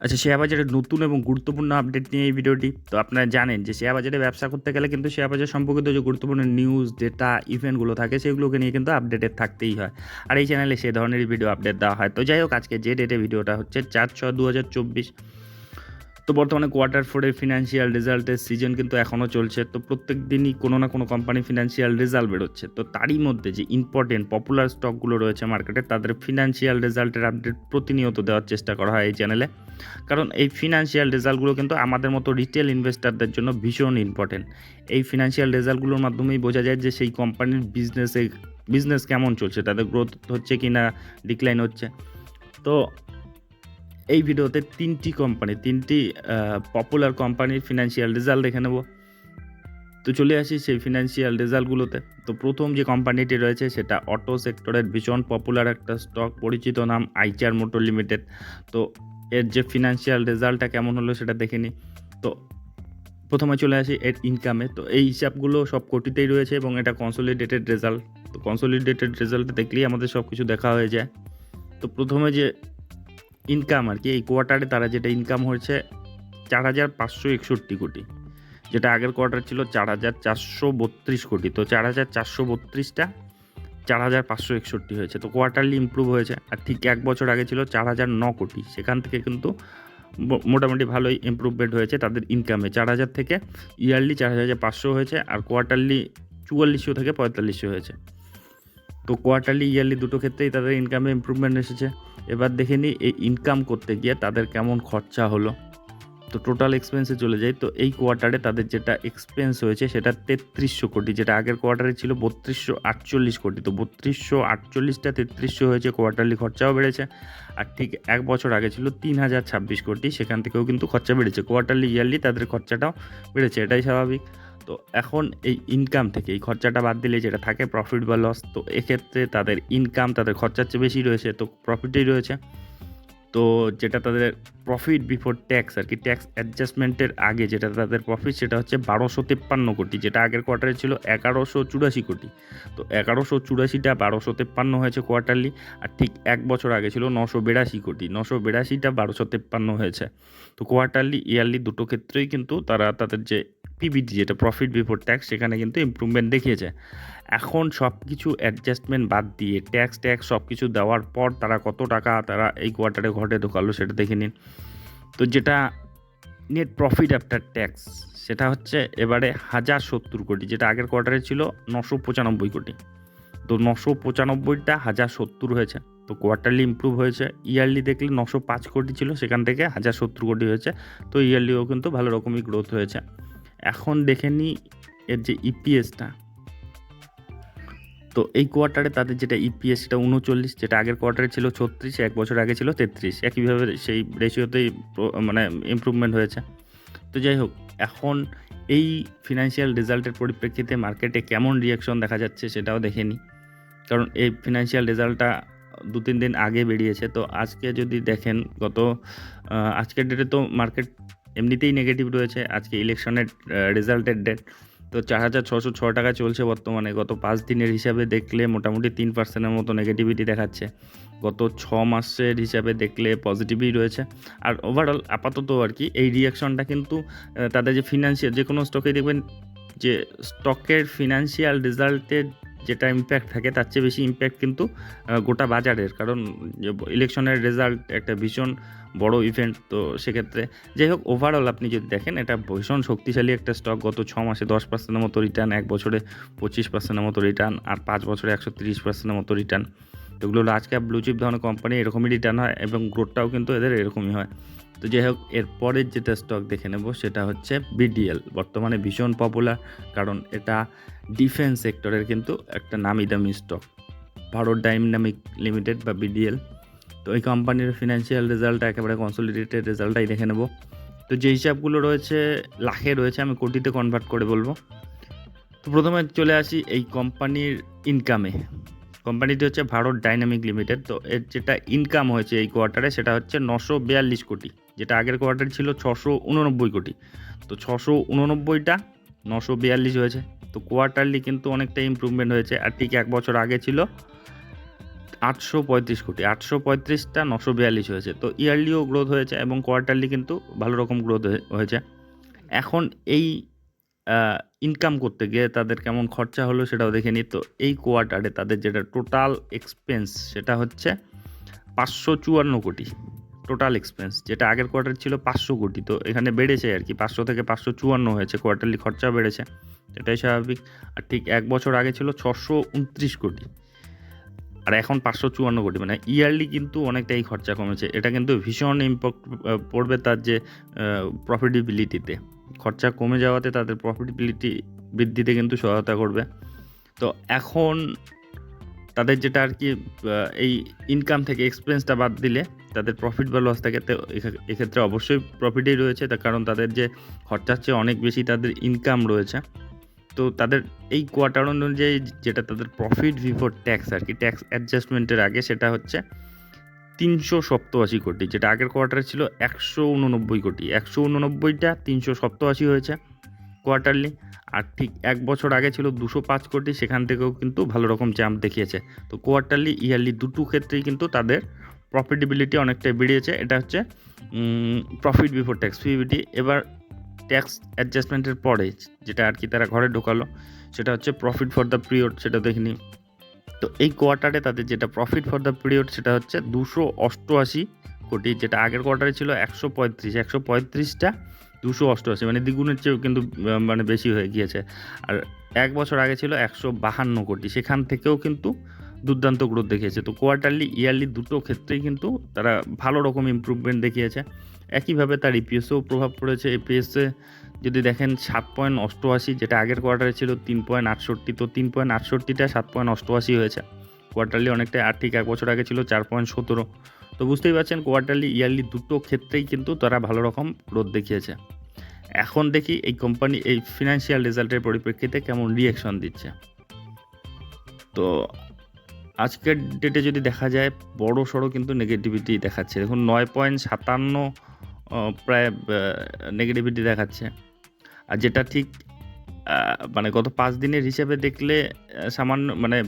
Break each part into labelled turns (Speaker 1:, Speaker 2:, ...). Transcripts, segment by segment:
Speaker 1: আচ্ছা শেয়ার বাজারের নতুন এবং গুরুত্বপূর্ণ আপডেট নিয়ে এই ভিডিওটি তো আপনারা জানেন যে শেয়ার বাজারে ব্যবসা করতে গেলে কিন্তু শেয়ার বাজার সম্পর্কিত যে গুরুত্বপূর্ণ নিউজ ডেটা ইভেন্টগুলো থাকে, সেগুলোকে নিয়ে কিন্তু আপডেটেড থাকতেই হয়। আর এই চ্যানেলে সে ধরনেরই ভিডিও আপডেট দেওয়া হয়। তো যাই হোক, আজকে যে ডেটে ভিডিওটা হচ্ছে, চার ছয় দু হাজার চব্বিশ। তো বর্তমানে কোয়ার্টার ফোরের ফিনান্সিয়াল রেজাল্টের সিজন কিন্তু এখনও চলছে। তো প্রত্যেক দিনই কোনো না কোনো কোম্পানি ফিনান্সিয়াল রেজাল্ট বেরোচ্ছে। তো তারই মধ্যে যে ইম্পর্টেন্ট পপুলার স্টকগুলো রয়েছে মার্কেটে তাদের ফিনান্সিয়াল রেজাল্টের আপডেট প্রতিনিয়ত দেওয়ার চেষ্টা করা হয় এই চ্যানেলে কারণ এই ফিনান্সিয়াল রেজাল্টগুলো কিন্তু আমাদের মতো রিটেল ইনভেস্টারদের জন্য ভীষণ ইম্পর্টেন্ট এই ফিনান্সিয়াল রেজাল্টগুলোর মাধ্যমেই বোঝা যায় যে সেই কোম্পানির বিজনেসে বিজনেস কেমন চলছে, তাদের গ্রোথ হচ্ছে কি না ডিক্লাইন হচ্ছে। তো এই ভিডিওতে তিনটি কোম্পানি তিনটি পপুলার কোম্পানির ফিনান্সিয়াল রেজাল্ট দেখে নেব। তো চলে আসি সেই ফিনান্সিয়াল রেজাল্টগুলোতে তো প্রথম যে কোম্পানিটি রয়েছে সেটা অটো সেক্টরের ভীষণ পপুলার একটা স্টক পরিচিত নাম আইচার মোটর লিমিটেড তো এর যে ফিনান্সিয়াল রেজাল্টটা কেমন হলো সেটা দেখে নিই তো প্রথমে চলে আসি এর ইনকামে তো এই হিসাবগুলো সব কোটিতেই রয়েছে এবং এটা কনসোলিডেটেড রেজাল্ট তো কনসোলিডেটেড রেজাল্ট দেখলেই আমাদের সব কিছু দেখা হয়ে যায়। তো প্রথমে যে ইনকাম আর কি, এই কোয়ার্টারে তারা যেটা ইনকাম হয়েছে চার হাজার পাঁচশো একষট্টি কোটি। যেটা আগের কোয়ার্টার ছিল চার হাজার চারশো বত্রিশ কোটি। তো চার হাজার চারশো বত্রিশটা চার হাজার পাঁচশো একষট্টি হয়েছে। তো কোয়ার্টারলি ইমপ্রুভ হয়েছে আর ঠিক এক বছর আগে ছিল চার হাজার ন কোটি সেখান থেকে কিন্তু মোটামুটি ভালোই ইমপ্রুভমেন্ট হয়েছে তাদের ইনকামে চার হাজার থেকে ইয়ারলি চার হাজার পাঁচশো হয়েছে আর কোয়ার্টারলি চুয়াল্লিশশো থেকে পঁয়তাল্লিশশো হয়েছে। তো কোয়ার্টারলি ইয়ারলি দুটো ক্ষেত্রেই তাদের ইনকামে ইম্প্রুভমেন্ট এসেছে। এবার দেখে নিই এই ইনকাম করতে গিয়ে তাদের কেমন খরচা হলো। তো টোটাল এক্সপেন্সে চলে যাই। তো এই কোয়ার্টারে তাদের যেটা এক্সপেন্স হয়েছে সেটা তেত্রিশশো কোটি, যেটা আগের কোয়ার্টারে ছিল বত্রিশশো আটচল্লিশ কোটি। তো বত্রিশশো আটচল্লিশটা তেত্রিশশো হয়েছে কোয়ার্টারলি খরচাও বেড়েছে। আর ঠিক এক বছর আগে ছিল তিন হাজার ছাব্বিশ কোটি, সেখান থেকেও কিন্তু খরচা বেড়েছে। কোয়ার্টারলি ইয়ারলি তাদের খরচাটাও বেড়েছে, এটাই স্বাভাবিক। তো এখন এই ইনকাম থেকে, এই খরচাটা বাদ দিলে যেটা থাকে প্রফিট বা লস তো এক্ষেত্রে তাদের ইনকাম তাদের খরচার চেয়ে বেশি রয়েছে, তো প্রফিটেই রয়েছে। তো যেটা তাদের প্রফিট বিফোর ট্যাক্স আর কি ট্যাক্স অ্যাডজাস্টমেন্টের আগে যেটা তাদের প্রফিট সেটা হচ্ছে বারোশো তেপ্পান্ন কোটি, যেটা আগের কোয়ার্টারে ছিল এগারোশো চুরাশি কোটি। তো এগারোশো চুরাশিটা বারোশো তেপ্পান্ন হয়েছে কোয়ার্টারলি আর ঠিক এক বছর আগে ছিল নশো বিরাশি কোটি, নশো বিরাশিটা বারোশো তেপ্পান্ন হয়েছে। তো কোয়ার্টারলি ইয়ারলি দুটো ক্ষেত্রেই কিন্তু তারা তাদের যে পিবিটি যেটা প্রফিট বিফোর ট্যাক্স সেখানে কিন্তু ইমপ্রুভমেন্ট দেখিয়েছে। এখন সব কিছু অ্যাডজাস্টমেন্ট বাদ দিয়ে ট্যাক্স ট্যাক্স সব কিছু দেওয়ার পর তারা কত টাকা তারা এই কোয়ার্টারে ঘটে ঢোকালো সেটা দেখে নিন। তো যেটা নেট প্রফিট আফটার ট্যাক্স সেটা হচ্ছে এবারে হাজার সত্তর কোটি, যেটা আগের কোয়ার্টারে ছিল নশো পঁচানব্বই কোটি। তো নশো পঁচানব্বইটা হাজার সত্তর হয়েছে। তো কোয়ার্টারলি ইমপ্রুভ হয়েছে। ইয়ারলি দেখলে নশো পাঁচ কোটি ছিল, সেখান থেকে হাজার সত্তর কোটি হয়েছে। তো ইয়ারলিও কিন্তু ভালো রকমই গ্রোথ হয়েছে। এখন দেখে নিই এর যে ইপিএসটা তো এই কোয়ার্টারে তাদের যেটা ইপিএস সেটা উনচল্লিশ, যেটা আগের কোয়ার্টারে ছিল ছত্রিশ, এক বছর আগে ছিল তেত্রিশ। একইভাবে সেই রেশিওতেই মানে ইমপ্রুভমেন্ট হয়েছে। তো যাই হোক, এখন এই ফিনান্সিয়াল রেজাল্টের পরিপ্রেক্ষিতে মার্কেটে কেমন রিয়াকশন দেখা যাচ্ছে সেটাও দেখে নিই কারণ এই ফিনান্সিয়াল রেজাল্টটা দু তিন দিন আগে বেরিয়েছে। তো আজকে যদি দেখেন গত আজকের ডেটে তো মার্কেট এমনিতেই নেগেটিভ রয়েছে। আজকে ইলেকশনের রেজাল্টের ডেট তো চার হাজার ছশো ছ টাকা চলছে বর্তমানে। গত পাঁচ দিনের হিসাবে দেখলে মোটামুটি তিন পার্সেন্টের মতো নেগেটিভিটি দেখাচ্ছে। গত ছ মাসের হিসাবে দেখলে পজিটিভই রয়েছে। আর ওভারঅল আপাতত আর কি, এই রিয়াকশনটা কিন্তু তাদের যে ফিনান্সিয়াল যে কোনো স্টকে দেখবেন, যে স্টকের ফিনান্সিয়াল রেজাল্টের যেটা ইম্প্যাক্ট থাকে, তার চেয়ে বেশি ইম্প্যাক্ট কিন্তু গোটা বাজারের। কারণ ইলেকশনের রেজাল্ট একটা ভীষণ বড় ইভেন্ট তো সেক্ষেত্রে যাই হোক ওভারঅল আপনি যদি দেখেন, এটা ভীষণ শক্তিশালী একটা স্টক গত ছ মাসে দশ পার্সেন্টের মতো রিটার্ন এক বছরে পঁচিশ পার্সেন্টের মতো রিটার্ন আর পাঁচ বছরে একশো তিরিশ পার্সেন্টের মতো রিটার্ন এগুলো লার্জ ক্যাপ ব্লু চিপ ধরনের কোম্পানি এরকমই রিটার্ন হয় এবং গ্রোথটাও কিন্তু এদের এরকমই হয়। তো যাই হোক এরপরের যেটা স্টক দেখে নেব, সেটা হচ্ছে বিডিএল বর্তমানে ভীষণ পপুলার কারণ এটা ডিফেন্স সেক্টরের কিন্তু একটা নামি দামি স্টক ভারত ডাইনামিক লিমিটেড বা বিডিএল তো এই কোম্পানির ফিনান্সিয়াল রেজাল্ট একেবারে কনসোলিডেটেড রেজাল্টটাই দেখে নেব। তো যে হিসাবগুলো রয়েছে, লাখে রয়েছে, আমি কোটিতে কনভার্ট করে বলব। তো প্রথমে চলে আসি এই কোম্পানির ইনকামে কোম্পানিটি হচ্ছে ভারত ডাইনামিক লিমিটেড তো এর যেটা ইনকাম হয়েছে এই কোয়ার্টারে সেটা হচ্ছে নশো বিয়াল্লিশ কোটি। যেটা আগের কোয়ার্টার ছিল ছশো উননব্বই কোটি। তো ছশো উননব্বইটা নশো বিয়াল্লিশ হয়েছে। তো কোয়ার্টারলি কিন্তু অনেকটা ইমপ্রুভমেন্ট হয়েছে আর ঠিক এক বছর আগে ছিল আটশো পঁয়ত্রিশ কোটি। আটশো পঁয়ত্রিশটা নশো বিয়াল্লিশ হয়েছে। তো ইয়ারলিও গ্রোথ হয়েছে এবং কোয়ার্টারলি কিন্তু ভালো রকম গ্রোথ হয়েছে। এখন এই ইনকাম করতে গিয়ে তাদের কেমন খরচা হলো সেটাও দেখে নিই। তো এই কোয়ার্টারে তাদের যেটা টোটাল এক্সপেন্স সেটা হচ্ছে পাঁচশো চুয়ান্ন কোটি। টোটাল এক্সপেন্স যেটা আগের কোয়ার্টার ছিল পাঁচশো কোটি। তো এখানে বেড়েছে আর কি, পাঁচশো থেকে পাঁচশো চুয়ান্ন হয়েছে কোয়ার্টারলি খরচা বেড়েছে। এটাই স্বাভাবিক। আর ঠিক এক বছর আগে ছিল ছশো উনত্রিশ কোটি। আর এখন পাঁচশো চুয়ান্ন কোটি। মানে ইয়ারলি কিন্তু অনেকটাই খরচা কমেছে। এটা কিন্তু ভীষণ ইম্প্যাক্ট পড়বে তার যে প্রফিটেবিলিটিতে খরচা কমে যাওয়াতে তাদের প্রফিটেবিলিটি বৃদ্ধিতে কিন্তু সহায়তা করবে। তো এখন তাদের যেটা আর কি এই ইনকাম থেকে এক্সপেন্সটা বাদ দিলে তাদের প্রফিট বা লস থাকে এক্ষেত্রে অবশ্যই প্রফিটেই রয়েছে। তার কারণ তাদের যে খরচার চেয়ে অনেক বেশি তাদের ইনকাম রয়েছে। তো তাদের এই কোয়ার্টার অনুযায়ী যেটা তাদের প্রফিট বিফোর ট্যাক্স আর কি ট্যাক্স অ্যাডজাস্টমেন্টের আগে সেটা হচ্ছে তিনশো সপ্তআশি কোটি, যেটা আগের কোয়ার্টারে ছিল একশো উননব্বই কোটি। একশো উননব্বইটা তিনশো সপ্তআশি হয়েছে কোয়ার্টারলি আর ঠিক এক বছর আগে ছিল দুশো পাঁচ কোটি, সেখান থেকেও কিন্তু ভালো রকম জাম্প দেখিয়েছে। তো কোয়ার্টারলি ইয়ারলি দুটো ক্ষেত্রেই কিন্তু তাদের প্রফিটেবিলিটি অনেকটাই বেরিয়েছে এটা হচ্ছে প্রফিট বিফোর ট্যাক্স পিবিটি এবার ট্যাক্স অ্যাডজাস্টমেন্টের পরে যেটা আর কি তারা ঘরে ঢোকালো, সেটা হচ্ছে প্রফিট ফর দ্য পিরিয়ড সেটা দেখিনি। তো এই কোয়ার্টারে তাদের যেটা প্রফিট ফর দ্য পিরিয়ড সেটা হচ্ছে দুশো অষ্টআশি কোটি, যেটা আগের কোয়ার্টারে ছিল একশো পঁয়ত্রিশ। একশো পঁয়ত্রিশটা দুশো অষ্টআশি মানে দ্বিগুণের চেয়েও কিন্তু মানে বেশি হয়ে গিয়েছে। আর এক বছর আগে ছিল একশো বাহান্ন কোটি। সেখান থেকেও কিন্তু দুর্দান্ত গ্রোথ দেখিয়েছে। তো কোয়ার্টারলি ইয়ারলি দুটো ক্ষেত্রেই কিন্তু তারা ভালো রকম ইম্প্রুভমেন্ট দেখিয়েছে। একইভাবে তার ইপিএসও প্রভাব পড়েছে। ইপিএসে যদি দেখেন সাত পয়েন্ট অষ্টআশি, যেটা আগের কোয়ার্টারে ছিল তিন পয়েন্ট আটষট্টি, তো তিন পয়েন্ট আটষট্টিটা সাত পয়েন্ট অষ্টআশি হয়েছে। কোয়ার্টারলি অনেকটা আর ঠিক এক বছর আগে ছিল চার পয়েন্ট সতেরো। তো বুঝতেই পারছেন কোয়ার্টারলি ইয়ারলি দুটো ক্ষেত্রেই কিন্তু তারা ভালো রকম গ্রোথ দেখিয়েছে। এখন দেখি এই কোম্পানি এই ফিনান্সিয়াল রেজাল্টের পরিপ্রেক্ষিতে কেমন রিয়েকশন দিচ্ছে। তো আজকের ডেটে যদি দেখা যায়, বড় সড়ো কিন্তু নেগেটিভিটি দেখাচ্ছে। দেখুন, নয় পয়েন্ট সাতান্ন প্রায় নেগেটিভিটি দেখাচ্ছে। আর যেটা ঠিক মানে গত পাঁচ দিনের হিসেবে দেখলে সামান্য মানে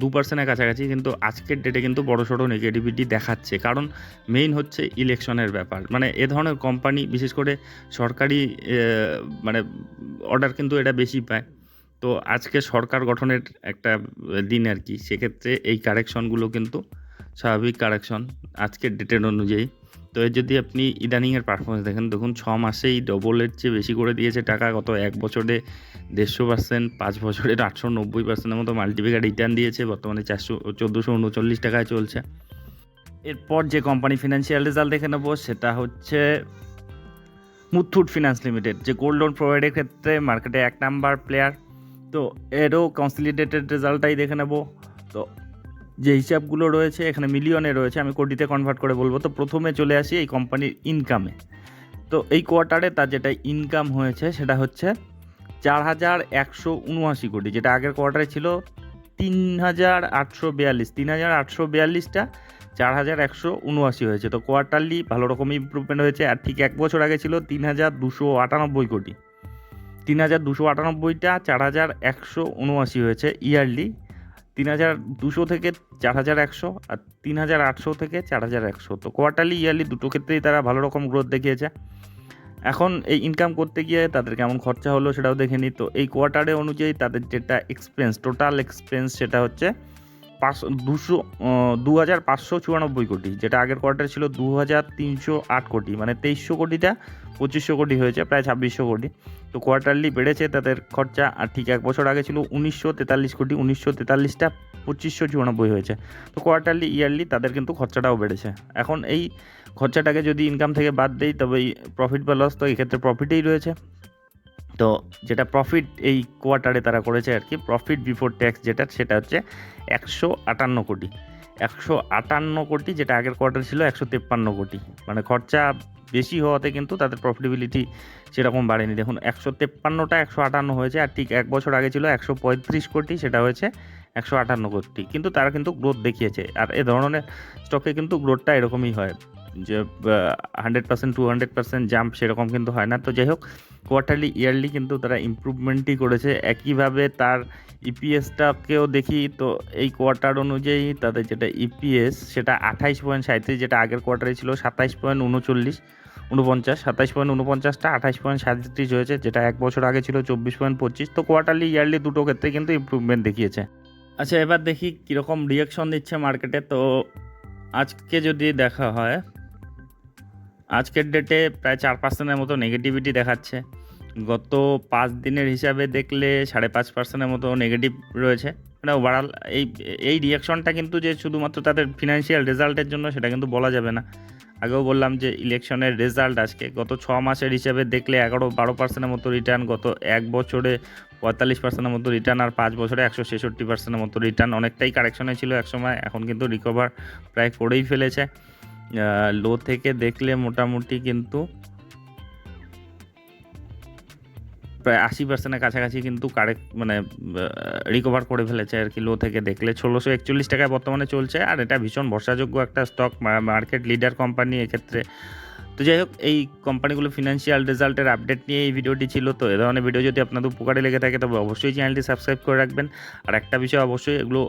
Speaker 1: দু পার্সেন্টের কাছাকাছি কিন্তু আজকের ডেটে কিন্তু বড় সড়ো নেগেটিভিটি দেখাচ্ছে। কারণ মেইন হচ্ছে ইলেকশনের ব্যাপার। মানে এ ধরনের কোম্পানি বিশেষ করে সরকারি মানে অর্ডার কিন্তু এটা বেশি পায়। তো আজকে সরকার গঠনের একটা দিন আর কি। সেক্ষেত্রে এই কারেকশনগুলো কিন্তু স্বাভাবিক কারেকশন আজকের ডেটের অনুযায়ী। তো যদি আপনি ইদানিংয়ের পারফরমেন্স দেখেন, দেখুন ছ মাসেই ডবলের চেয়ে বেশি করে দিয়েছে টাকা। গত এক বছরে দেড়শো পার্সেন্ট পাঁচ বছরে আটশো নব্বই পার্সেন্টের মতো মাল্টিপ্যাকার রিটার্ন দিয়েছে। বর্তমানে চারশো, চোদ্দোশো উনচল্লিশ টাকায় চলছে। এরপর যে কোম্পানি ফিনান্সিয়াল রেজাল্ট দেখে নেব, সেটা হচ্ছে মুথুট ফিনান্স লিমিটেড যে গোল্ড লোন প্রোভাইডের ক্ষেত্রে মার্কেটে এক নাম্বার প্লেয়ার তো এরও কনসিলিডেটেড রেজাল্টটাই দেখে নেব। তো যে হিসাবগুলো রয়েছে, এখানে মিলিয়নে রয়েছে, আমি কোটিতে কনভার্ট করে বলব। তো প্রথমে চলে আসি এই কোম্পানির ইনকামে তো এই কোয়ার্টারে তার যেটা ইনকাম হয়েছে, সেটা হচ্ছে চার হাজার একশো উনআশি কোটি, যেটা আগের কোয়ার্টারে ছিল তিন হাজার আটশো বিয়াল্লিশ। তিন হাজার আটশো বিয়াল্লিশটা চার হাজার একশো উনআশি হয়েছে। তো কোয়ার্টারলি ভালো রকম ইম্প্রুভমেন্ট হয়েছে, আর ঠিক এক বছর আগে ছিল তিন হাজার দুশো আটানব্বই কোটি। তিন হাজার দুশো আটানব্বইটা, চার হাজার একশো উনআশি হয়েছে ইয়ারলি। তিন হাজার দুশো থেকে চার হাজার একশো আর তিন হাজার আটশো থেকে চার হাজার একশো। তো কোয়ার্টারলি ইয়ারলি দুটো ক্ষেত্রেই তারা ভালো রকম গ্রোথ দেখিয়েছে। এখন এই ইনকাম করতে গিয়ে তাদের কেমন খরচা হলো সেটাও দেখে নিই। তো এই কোয়ার্টারে অনুযায়ী তাদের যেটা এক্সপেন্স টোটাল এক্সপেন্স সেটা হচ্ছে পাঁচশো, দুশো দু হাজার পাঁচশো চুরানব্বই কোটি, যেটা আগের কোয়ার্টার ছিল দু হাজার তিনশো আট কোটি মানে তেইশশো কোটিটা পঁচিশশো কোটি হয়েছে, প্রায় ছাব্বিশশো কোটি। তো কোয়ার্টারলি বেড়েছে, তাদের খরচা, আর ঠিক এক বছর আগে ছিল উনিশশো তেতাল্লিশ কোটি, উনিশশো তেতাল্লিশটা পঁচিশশো চুরানব্বই হয়েছে। তো কোয়ার্টারলি ইয়ারলি তাদের কিন্তু খরচাটাও বেড়েছে। এখন এই খরচাটাকে যদি ইনকাম থেকে বাদ দেই, তবে এই প্রফিট বা লস তো এক্ষেত্রে প্রফিটেই রয়েছে। তো যেটা প্রফিট এই কোয়ার্টারে তারা করেছে আর কি প্রফিট বিফোর ট্যাক্স যেটা, সেটা হচ্ছে একশো আটান্ন কোটি। একশো আটান্ন কোটি, যেটা আগের কোয়ার্টার ছিল একশো তেপ্পান্ন কোটি। মানে খরচা বেশি হওয়াতে কিন্তু তাদের প্রফিটেবিলিটি সেরকম বাড়েনি। দেখুন, একশো তেপ্পান্নটা একশো আটান্ন হয়েছে, আর ঠিক এক বছর আগে ছিল একশো পঁয়ত্রিশ কোটি, সেটা হয়েছে একশো আটান্ন কোটি। কিন্তু তারা কিন্তু গ্রোথ দেখিয়েছে। আর এ ধরনের স্টকে কিন্তু গ্রোথটা এরকমই হয়। যে hundred percent to hundred percent jump সেরকম কিন্তু হয় না। তো যাই হোক কোয়ার্টারলি ইয়ারলি কিন্তু তারা ইম্প্রুভমেন্টই করেছে। একইভাবে তার ইপিএসটাকেও দেখি, তো এই কোয়ার্টার অনুযায়ী তাদের যেটা ইপিএস সেটা আঠাইশ পয়েন্ট সাঁত্রিশ যেটা আগের কোয়ার্টারে ছিল সাতাইশ পয়েন্ট উনচল্লিশ উনপঞ্চাশ সাতাইশ পয়েন্ট উনপঞ্চাশটা আঠাইশ পয়েন্ট সাঁত্রিশ হয়েছে, যেটা এক বছর আগে ছিল চব্বিশ পয়েন্ট পঁচিশ। তো কোয়ার্টারলি ইয়ারলি দুটো ক্ষেত্রে কিন্তু ইম্প্রুভমেন্ট দেখিয়েছে। আচ্ছা এবার দেখি কীরকম রিয়াকশন দিচ্ছে মার্কেটে তো আজকে যদি দেখা হয় আজকের ডেটে প্রায় চার পার্সেন্টের মতো নেগেটিভিটি দেখাচ্ছে। গত পাঁচ দিনের হিসাবে দেখলে সাড়ে পাঁচ পার্সেন্টের মতো নেগেটিভ রয়েছে। মানে ওভারঅল এই এই রিয়াকশনটা কিন্তু যে শুধুমাত্র তাদের ফিনান্সিয়াল রেজাল্টের জন্য সেটা কিন্তু বলা যাবে না। আগেও বললাম যে ইলেকশনের রেজাল্ট আজকে। গত ছ মাসের হিসাবে দেখলে এগারো বারো পার্সেন্টের মতো রিটার্ন গত এক বছরে পঁয়তাল্লিশ পার্সেন্টের মতো রিটার্ন আর পাঁচ বছরে একশো ছেষট্টি পার্সেন্টের মতো রিটার্ন অনেকটাই কারেকশনে ছিল একসময়, এখন কিন্তু রিকভার প্রায় করেই ফেলেছে। লো থেকে দেখলে মোটামুটি কিন্তু প্রায় আশি পার্সেন্টের কাছাকাছি কিন্তু কারেক্ট মানে রিকভার করে ফেলেছে আর কি লো থেকে দেখলে। ষোলোশো একচল্লিশ টাকায় বর্তমানে চলছে আর এটা ভীষণ ভরসাযোগ্য একটা স্টক মার্কেট লিডার কোম্পানি এক্ষেত্রে। তো যাই হোক, এই কোম্পানিগুলো ফিনান্সিয়াল রেজাল্টের আপডেট নিয়ে এই ভিডিওটি ছিল। তো এ ধরনের ভিডিও যদি আপনাদের উপকারে লেগে থাকে, তবে অবশ্যই চ্যানেলটি সাবস্ক্রাইব করে রাখবেন। আর একটা বিষয় অবশ্যই এগুলো